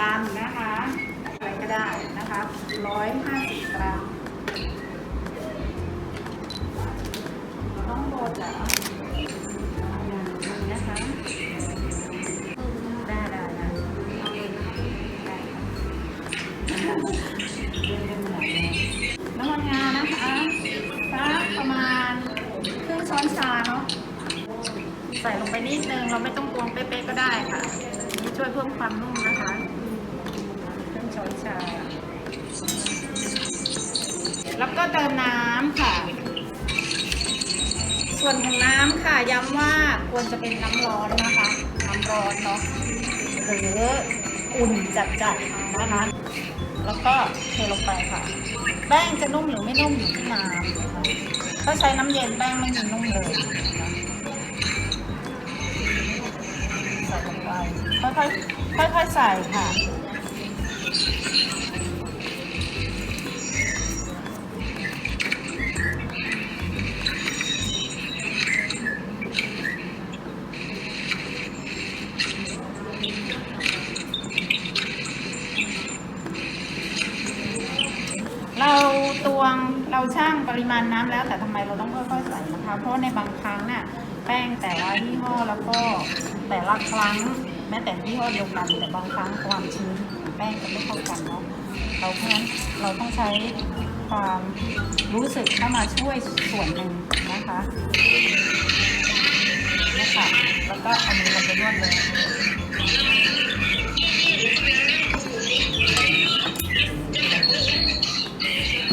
กันนะคะอะไรก็ได้นะคะร้อยห้าสิบกรัมเราต้องโบจ๋าอย่างนี้นะคะได้ได้ได้ได้ค่ะน้ำมันงานะคะสักประมาณครึ่งช้อนชาเนาะใส่ลงไปนิดนึงเราไม่ต้องตวงเป๊ะๆก็ได้ค่ะนี่ช่วยเพิ่มความนุ่มนะคะ ช้อนชา แล้วก็เติมน้ำค่ะ ส่วนของน้ำค่ะย้ำว่าควรจะเป็นน้ำร้อนนะคะ น้ำร้อนเนาะหรืออุ่นจัดๆนะคะ แล้วก็เทลงไปค่ะ แป้งจะนุ่มหรือไม่นุ่มอยู่ที่น้ำนะคะถ้าใช้น้ำเย็นแป้งไม่มีนุ่มเลยใส่ลงไปค่อยๆค่อยๆใส่ค่ะ ริมาณน้ำแล้วแต่ทำไมเราต้องค่อยๆใส่นะคะ เพราะในบางครั้งน่ะแป้งแต่ละยี่ห้อแล้วก็แต่ละครั้งแม้แต่ยี่ห้อเดียวกันแต่บางครั้งความชื้นของแป้งจะไม่เท่ากันเนาะเราเพราะฉะนั้นเราต้องใช้ความรู้สึกเข้ามาช่วยส่วนหนึ่งนะคะนี่ค่ะแล้วก็เอามือลงไปนวดเลย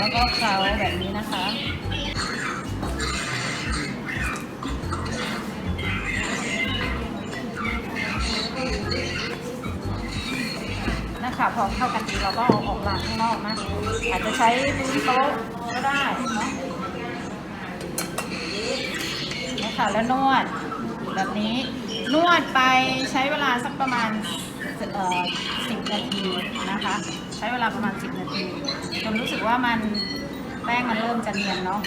แล้วก็เคล้าแบบนี้นะคะ นะคะพอเข้ากันดีเราก็เอาออกมาข้างนอกนะอาจจะใช้พื้นโต๊ะก็ได้เนาะนะคะแล้วนวดแบบนี้นวดไปใช้เวลาสักประมาณสิบนาทีนะคะ ใช้เวลาประมาณสิบนาที จนรู้สึกว่ามันแป้งมันเริ่มจะเนียนเนาะ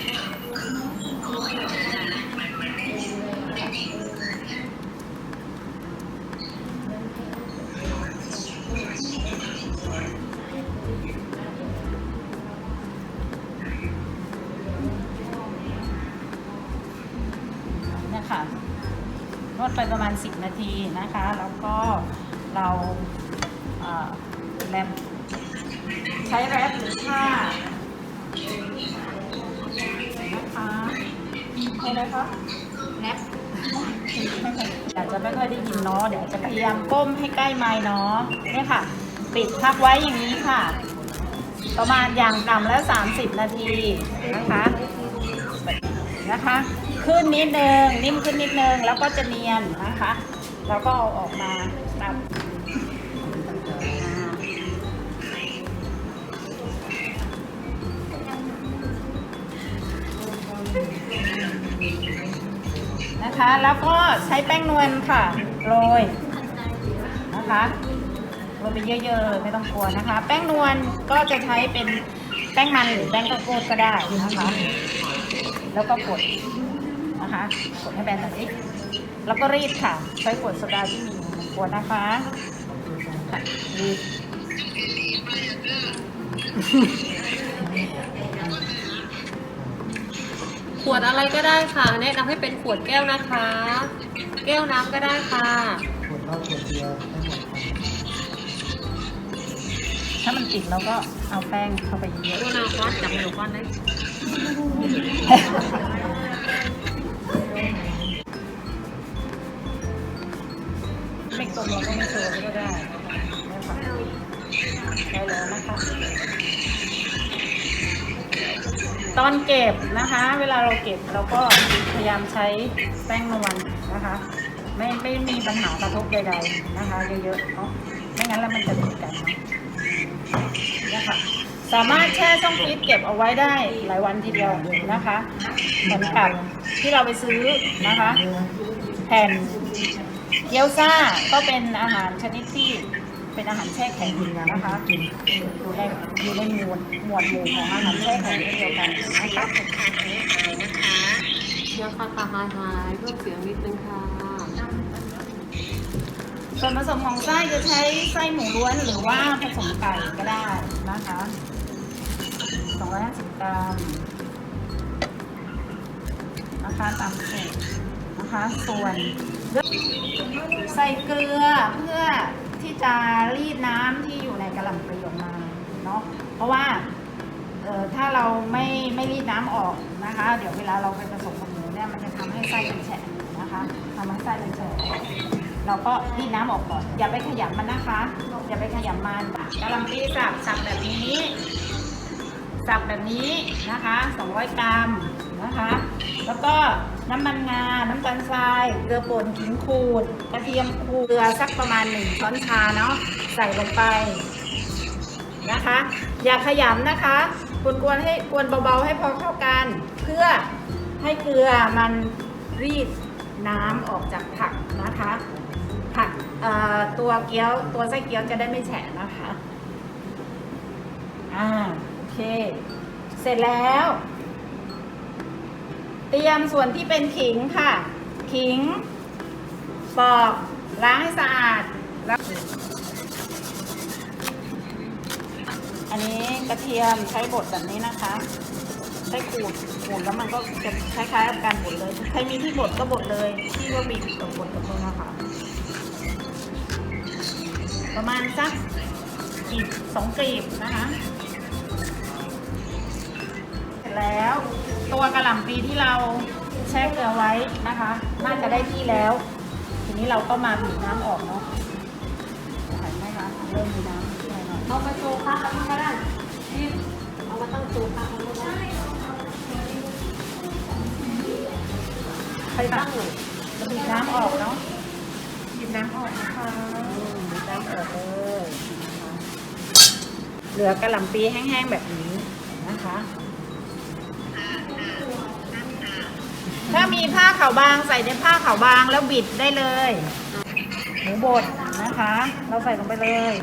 เนี่ยค่ะนวดไปประมาณ 10 นาทีนะคะ แล้วก็เราแรม ใช้แรปหรือผ้านะคะอะไรคะแรปอาจจะไม่ค่อยได้ยินเนาะเดี๋ยวจะพยายามก้มให้ใกล้ไม้เนาะเนี่ยค่ะ ปิดพักไว้อย่างนี้ค่ะ ประมาณอย่างต่ำแล้ว 30 นาทีนะคะนะคะขึ้นนิดนึงนิ่มขึ้นนิดนึงแล้วก็จะเนียนนะคะ แล้วก็เอาออกมาตับ นะคะ แล้วก็ใช้แป้งนวลค่ะโรยนะคะโรยไปเยอะๆเลยไม่ต้องกลัวนะคะ แป้งนวลก็จะใช้เป็นแป้งมันหรือแป้งข้าวโพดก็ได้นะคะ แล้วก็กดนะคะกดให้แบนหน่อยสิแล้วก็รีดค่ะ ใช้ขวดโซดาที่มีหนึ่งขวดนะคะรีด วดอะไรก็ได้ค่ะ แนะนำให้เป็นขวดแก้วนะคะ แก้วน้ำก็ได้ค่ะ ขวดเหล้าขวดเบียร์ให้หมดครับถ้ามันติดเราก็เอาแป้งเข้าไปเยอะดูนะก้อนจับมือก้อนเลยๆไม่กลมเราก็ไม่โชว์ก็ได้นะคะได้แล้วนะคะ ตอนเก็บนะคะ เวลาเราเก็บเราก็พยายามใช้แป้งนวลนะคะ ไม่ไม่มีปัญหากระทบใดๆนะคะ เยอะๆเนาะไม่งั้นแล้วมันจะติดกันเนาะเนี่ยค่ะสามารถแช่ช่องฟรีซเก็บเอาไว้ได้หลายวันทีเดียวนะคะเหมือนกับที่เราไปซื้อนะคะ แผ่นเกี๊ยวซ่าก็เป็นอาหารชนิดที่ เป็นอาหารแช่แข็งนะคะอยู่ในอยู่ในหมวดหมวดหมู่ของอาหารแช่แข็งเดียวกันนะคะเดี๋ยวค่ะค่ะหายหายเพิ่มเสียงนิดนึงค่ะส่วนผสมของไส้จะใช้ไส้หมูล้วนหรือว่าผสมไก่ก็ได้นะคะ250กรัมนะคะตามสูตรนะคะ ส่วนใส่เกลือเพื่อ ที่จะรีดน้ำที่อยู่ในกระหล่ำปลีออกมาเนาะเพราะว่าเอ่อถ้าเราไม่ไม่รีดน้ำออกนะคะ เดี๋ยวเวลาเราไปผสมกับหมูเนี่ยมันจะทำให้ไส้เป็นแฉะนะคะทำให้ไส้เป็นแฉะเราก็รีดน้ำออกก่อนอย่าไปขยำมันนะคะอย่าไปขยำมันกระหล่ำปลีสับสับแบบนี้ สับแบบนี้นะคะ 200 กรัมนะคะ แล้วก็ น้ำมันงา น้ำตาลทราย เกลือป่นขิงขูด กระเทียมขูดเกลือสักประมาณ1ช้อนชาเนาะ ใส่ลงไปนะคะ อย่าขยำนะคะกวนๆให้กวนเบาๆให้พอเข้ากัน เพื่อให้เกลือมันรีดน้ำออกจากผักนะคะ ผักตัวเกี๊ยวตัวไส้เกี๊ยวจะได้ไม่แฉะนะคะ อ่าโอเค เสร็จแล้ว เตรียมส่วนที่เป็นขิงค่ะ ขิง ปอกล้างให้สะอาดแล้วอันนี้กระเทียมใช้บดแบบนี้นะคะใช้ขูดขูดแล้วมันก็จะคล้ายๆกับการบดเลย ใครมีที่บดก็บดเลยที่ว่าบีบกับบดกับมือนะคะประมาณสักกีบสองกีบนะคะ เสร็จแล้ว ตัวกระหล่ำปีที่เราแช่เกลือไว้นะคะ น่าจะได้ที่แล้ว ทีนี้เราก็มาบีบน้ำออกเนาะเห็นไหมคะเริ่มมีน้ำนิดหน่อยเอาไปโชว์ค่ะแล้วก็ได้นี่เอามาตั้งโชว์ค่ะแล้วก็ได้ใครตั้งเลยจะบีบน้ำออกเนาะบีบน้ำออกนะคะบีบน้ำออกเลยนะคะเหลือกระหล่ำปีแห้งๆแบบนี้นะคะ มีผ้าขาวบางใส่ในผ้าขาวบางแล้วบิดได้เลยหมูบดนะคะ เราใส่ลงไปเลย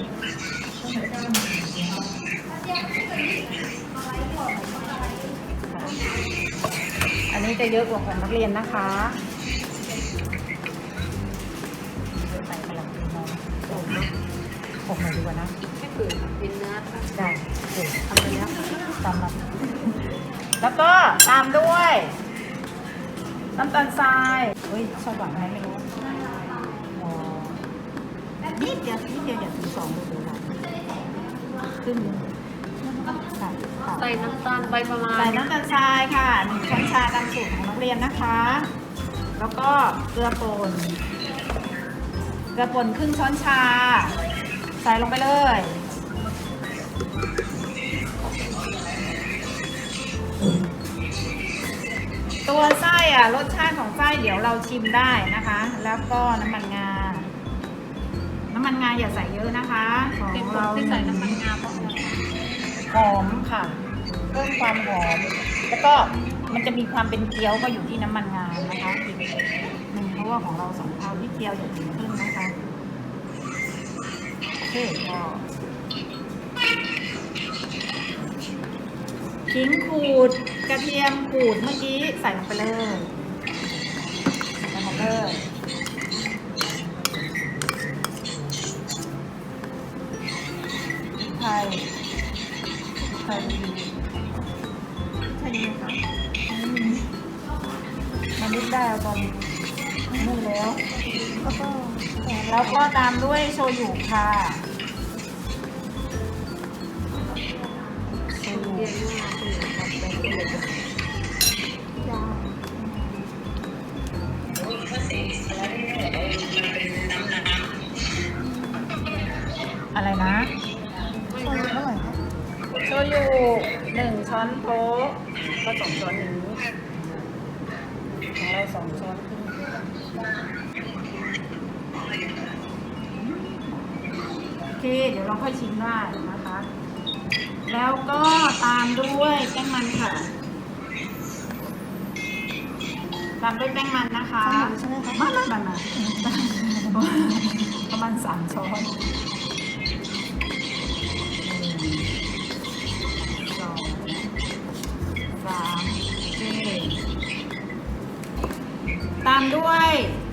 อันนี้จะเยอะกว่าของนักเรียนนะคะใส่กระหล่ำปีมองอบมาดีกว่านะแค่เปลือกเป็นเนื้อค่ะได้โอเคทำไปแล้วตามนั้นแล้วก็ตามด้วย น้ำตาลทรายเฮ้ยชอบหวานไหมไม่รู้อ๋อนิดเดียวนิดเดียวอย่าถึงสองเลยเดี๋ยวหวานขึ้นค่ะค่ะใส่น้ำตาลใบประมาณ ใส่น้ำตาลทรายค่ะหนึ่งช้อนชาตามสูตรของนักเรียนนะคะ แล้วก็เกลือป่นเกลือป่นครึ่งช้อนชา ใส่ลงไปเลย ตัวไส้อะรสชาติของไส้เดี๋ยวเราชิมได้นะคะ แล้วก็น้ำมันงา น้ำมันงาอย่าใส่เยอะนะคะ ของเป็นคนเราที่ใส่น้ำมันงาเพราะอะไรหอมค่ะ เพิ่มความหอม แล้วก็มันจะมีความเป็นเกี๊ยวก็อยู่ที่น้ำมันงานะคะอีกหนึ่งเพราะว่าของเราสองเท่าที่เกี๊ยวอย่าถึงครึ่งนะคะโอเคก็ขิงขูด กระเทียมขูดเมื่อกี้ใส่ลงไปเลยใส่หมดเลยพริกไทยดีใช่ดีค่ะมันนึกได้ตอนนู่นแล้วแล้ว แล้วก็ตามด้วยโชยุค่ะ อะไรนะเท่าไหร่ครับโชยุหนึ่งช้อนโต๊ะก็สองช้อนนี้ของเราสองช้อนครึ่งโอเค เดี๋ยวเราค่อยชิมได้นะคะ แล้วก็ามด้วยแป้งมันค่ะ ตามด้วยแป้งมันนะคะใช่ไหมคะไม่ไม่ไม่ไม่ประมาณสามช้อนหนึ่งสองสามโอเคตามด้วย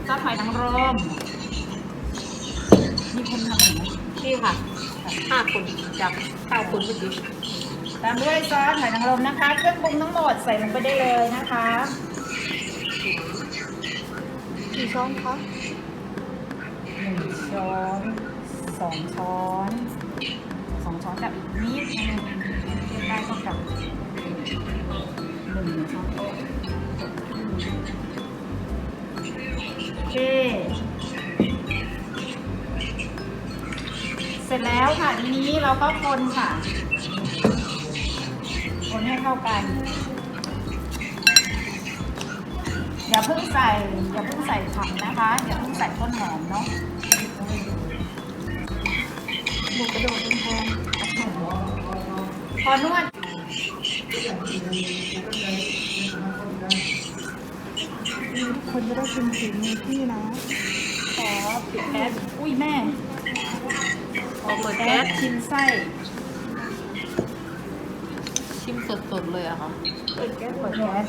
ซอสหอยนางรมมีคนทำอยู่ไหมนี่ค่ะห้าคนจากเก้าคนเมื่อกี้ ตามด้วยซอสหอยนางรมนะคะ เครื่องปรุงทั้งหมดใส่ลงไปได้เลยนะคะกี่ช้อนคะหนึ่งช้อนสองช้อนสองช้อนกับอีกนิดนึงเทียบได้ก็กับหนึ่งช้อนโต๊ะโอเคเสร็จแล้วค่ะทีนี้เราก็คนค่ะ ให้เข้ากัน อย่าเพิ่งใส่อย่าเพิ่งใส่ผักนะคะ อย่าเพิ่งใส่ต้นหอมเนาะหมูกระโดดเป็นทองพอนวดคนจะได้ชิมฝีมือพี่นะขอปิดแก๊สอุ้ยแม่พอเปิดแก๊แก๊สสชิมไส้ชิม สดๆเลยอะค่ะเปิดแก๊สเปิดแก๊ส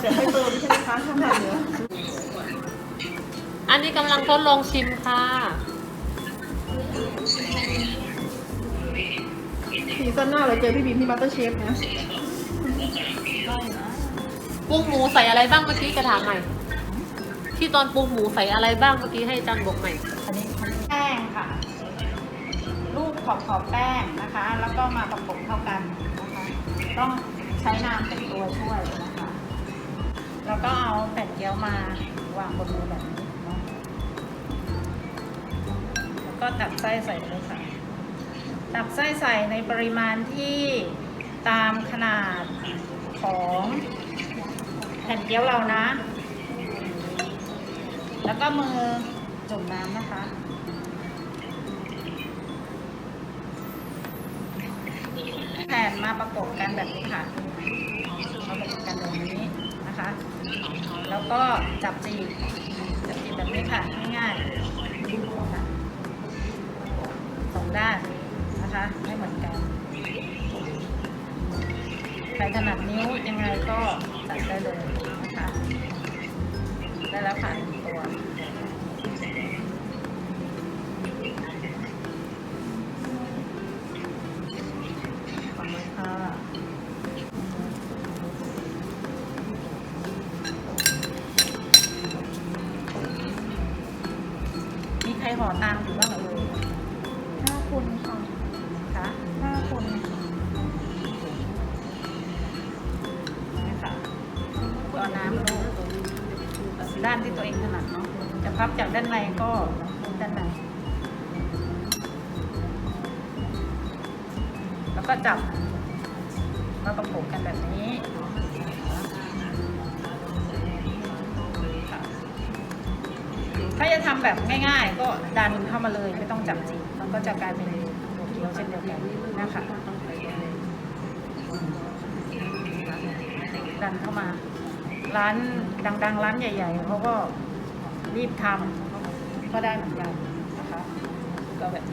เดี๋ยวให้เติมใช่ไหมคะข้างในเหลืออันนี้กำลังทดลองชิมค่ะ ซีซั่นหน้าเราเจอพี่บีมที่มาสเตอร์เชฟนะ ปรุงหมูใส่อะไรบ้างเมื่อกี้กระถามใหม่ ที่ตอนปรุงหมูใส่อะไรบ้างเมื่อกี้ให้อาจันบอกใหม่ อันนี้แป้งค่ะลูกขอบขอบแป้งนะคะ แล้วก็มาประกบเข้ากันนะคะ ต้องใช้น้ำเป็นตัวช่วยนะคะ แล้วก็เอาแผ่นเกี๊ยวมาวางบนมือแบบนี้เนาะแล้วก็ตักไส้ใส่เลยค่ะ ตักไส้ใส่ในปริมาณที่ตามขนาดของแผ่นเกี๊ยวเรานะ แล้วก็มือจุ่มน้ำนะคะ ผ่นมาประกบกันแบบนี้ค่ะมาประกบกันแบบนี้นะคะ แล้วก็จับจีบจับจีบแบบนี้ค่ะง่ายๆสองด้านนะคะไม่เหมือนกันใครถนัดนิ้วยังไงก็จัดได้เลยนะคะได้แล้วค่ะ มาประกบกันแบบนี้ถ้าจะทำแบบง่ายๆ ก็ดันเข้ามาเลยไม่ต้องจับจีบมันก็จะกลายเป็นหัวเกี๊ยวเช่นเดียวกันนะคะดันเข้ามา ร้านดังๆ ร้านใหญ่ๆเขาก็รีบทำก็ได้เหมือนกันนะคะก็แบบ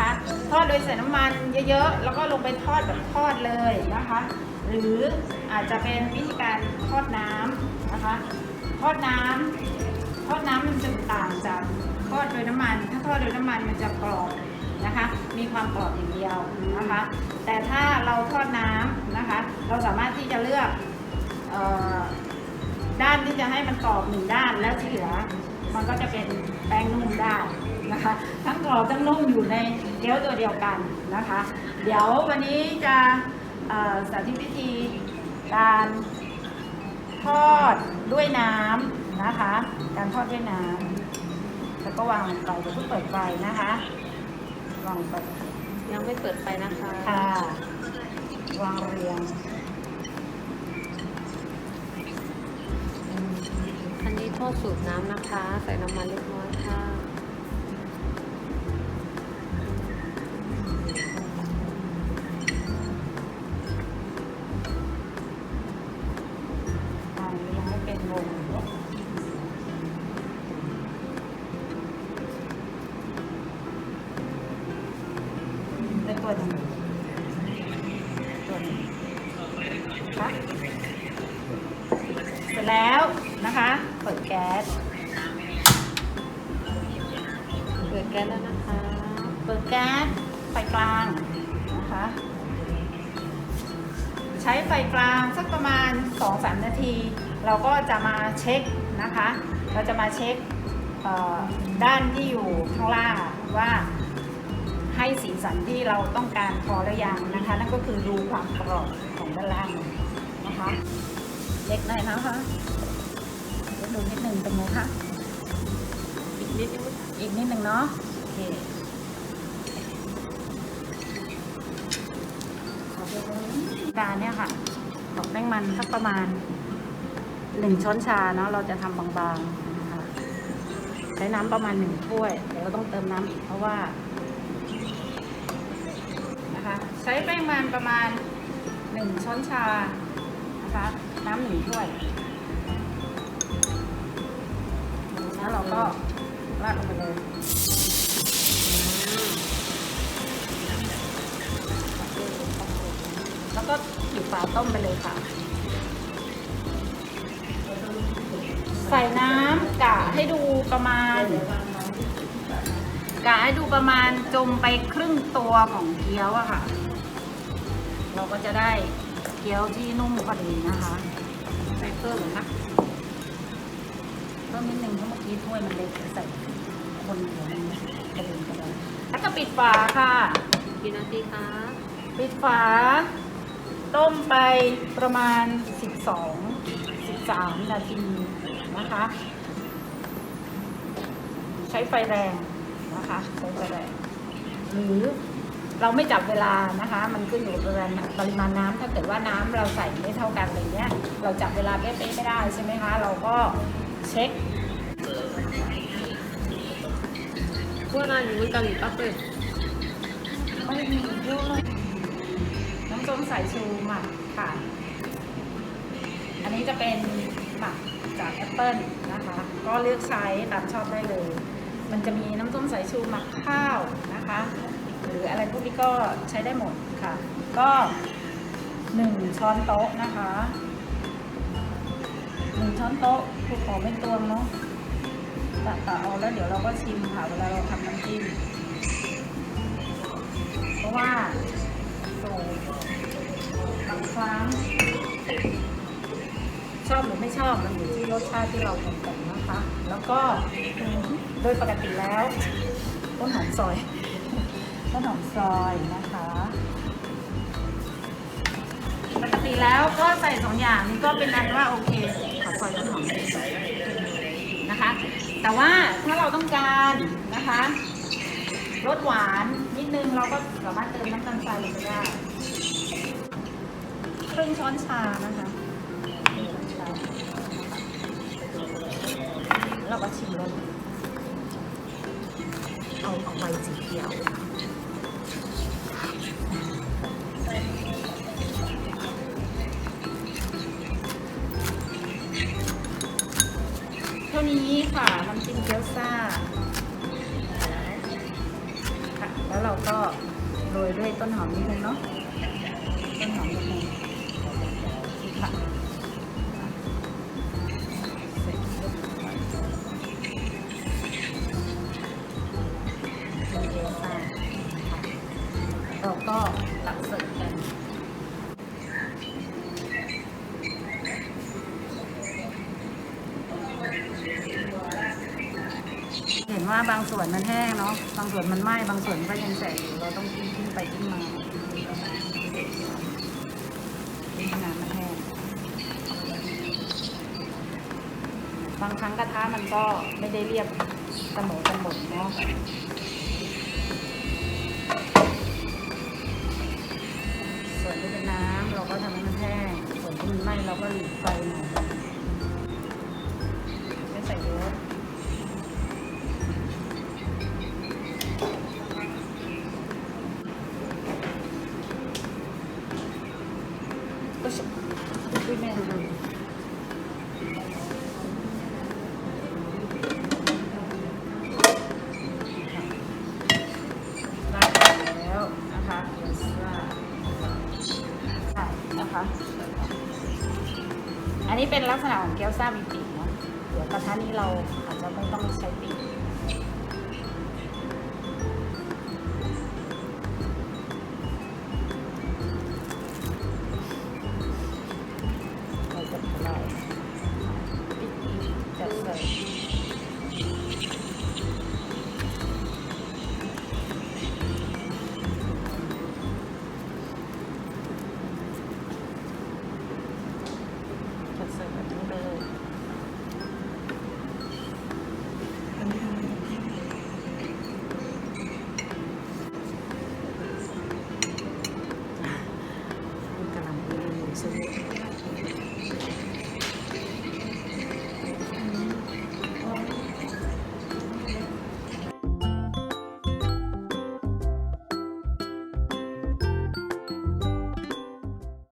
นะคะ ทอดโดยใส่น้ำมันเยอะๆ แล้วก็ลงไปทอดแบบทอดเลยนะคะ หรืออาจจะเป็นวิธีการทอดน้ำนะคะ ทอดน้ำทอดน้ำมันจะต่างจากทอดโดยน้ำมัน ถ้าทอดโดยน้ำมันมันจะกรอบนะคะ มีความกรอบอย่างเดียวนะคะ แต่ถ้าเราทอดน้ำนะคะ เราสามารถที่จะเลือกออด้านที่จะให้มันกรอบหนึ่งด้านแล้วที่เหลือ มันก็จะเป็นแป้งนุ่มได้ นะคะ ทั้งกรอบทั้งนุ่มอยู่ในเกี๊ยวตัวเดียวกันนะคะ เดี๋ยววันนี้จะเอ่อสาธิตวิธีการทอดด้วยน้ำนะคะ การทอดด้วยน้ำแล้วก็วางลงไปเดี๋ยวเพิ่งเปิดไฟนะคะวางไปยังไม่เปิดไฟนะคะค่ะวางเรียงอันนี้ทอดสูตรน้ำนะคะ ใส่น้ำมันเล็กน้อยค่ะ นะคะ เปิดแก๊ส เปิดแก๊สแล้วนะคะ เปิดแก๊สไฟกลางนะคะ ใช้ไฟกลางสักประมาณ 2-3 นาที เราก็จะมาเช็คนะคะ เราจะมาเช็คด้านที่อยู่ข้างล่างว่าให้สีสันที่เราต้องการพอหรือยังนะคะ นั่นก็คือดูความกรอบของด้านล่างนะคะ เล็กหน่อยนะคะ ดูนิดหนึ่งตรงนู้นค่ะอีกนิดนึงอีกนิดหนึ่งเนาะโอเคกาเนี่ยค่ะตอกแป้งมันสักประมาณหนึ่งช้อนชาเนาะเราจะทำบางๆนะคะใช้น้ำประมาณหนึ่งถ้วยเดี๋ยวเราต้องเติมน้ำอีกเพราะว่านะคะใช้แป้งมันประมาณหนึ่งช้อนชานะคะน้ำหนึ่งถ้วย แล้วเราก็ราดลงไปเลยแล้วก็ปิดฝาต้มไปเลยค่ะ ใส่น้ำกะให้ดูประมาณกะให้ดูประมาณจมไปครึ่งตัวของเกี๊ยวอะค่ะ เราก็จะได้เกี๊ยวที่นุ่มพอดีนะคะ ใส่เพิ่มเหรอคะ เพิ่มนิดนึงเพราะเมื่อกี้ถ้วยมันเล็กใส่คนเดียวมันกระเด็นกระเด็นแล้วก็ปิดฝาค่ะ กี่นาทีคะปิดฝา ต้มไปประมาณ 12 13 นาทีนะคะ ใช้ไฟแรงนะคะใช้ไฟแรง หรือเราไม่จับเวลานะคะ มันขึ้นอยู่กับปริมาณปริมาณน้ำถ้าเกิดว่าน้ำเราใส่ไม่เท่ากันอะไรเงี้ย เราจับเวลาเป๊ะๆไม่ได้ใช่ไหมคะ เราก็ เช็คพวกนายอยู่บนกะหรี่ปั๊บเลยไม่มีเยอะเลยน้ำส้มสายชูหมักค่ะ อันนี้จะเป็นหมักจากแอปเปิลนะคะ ก็เลือกใช้ตามชอบได้เลย มันจะมีน้ำส้มสายชูหมักข้าวนะคะ หรืออะไรพวกนี้ก็ใช้ได้หมดค่ะ ก็หนึ่งช้อนโต๊ะนะคะ หนึ่งช้อนโต๊ะคือขอเป็นตวงเนาะตัดต่อเอาแล้วเดี๋ยวเราก็ชิมค่ะเวลาเราทำน้ำจิ้มเพราะว่าโอ้บางครั้งชอบหรือไม่ชอบมันอยู่ที่รสชาติที่เราปรุงแต่งนะคะ แล้วก็โดยปกติแล้วต้นหอมซอยต้นหอมซอยนะคะปกติแล้วก็ใส่สองอย่างนี้ก็เป็นอันว่าโอเค ซอยต้นหอมนะคะ แต่ว่าถ้าเราต้องการนะคะรสหวานนิดนึงเราก็สามารถเติมน้ำตาลทรายลงไปได้ครึ่งช้อนชานะคะเราก็ชิมเลยเอาเอาใบสีเขียว ค่ะน้ำจิ้มเกี๊ยวซ่าค่ะแล้วเราก็โรยด้วยต้นหอมนิดนึงเนาะ ว่าบางส่วนมันแห้งเนาะ บางส่วนมันไหม้ บางส่วนก็ยังแฉะอยู่เราต้องกิ้งขึ้นไปกิ้งมากิ้งนานมันแห้ง บางครั้งกระทะมันก็ไม่ได้เรียบเสมอกันหมดเนาะส่วนที่เป็นน้ำเราก็ทำให้มันแห้ง ส่วนที่มันไหม้เราก็หลีไฟหน่อยไม่ คะอันนี้เป็นลักษณะของเกี๊ยวซ่ามีปีกเนาะเดี๋ยวกระทะนี้เราอาจจะไม่ต้องใช้ปี ก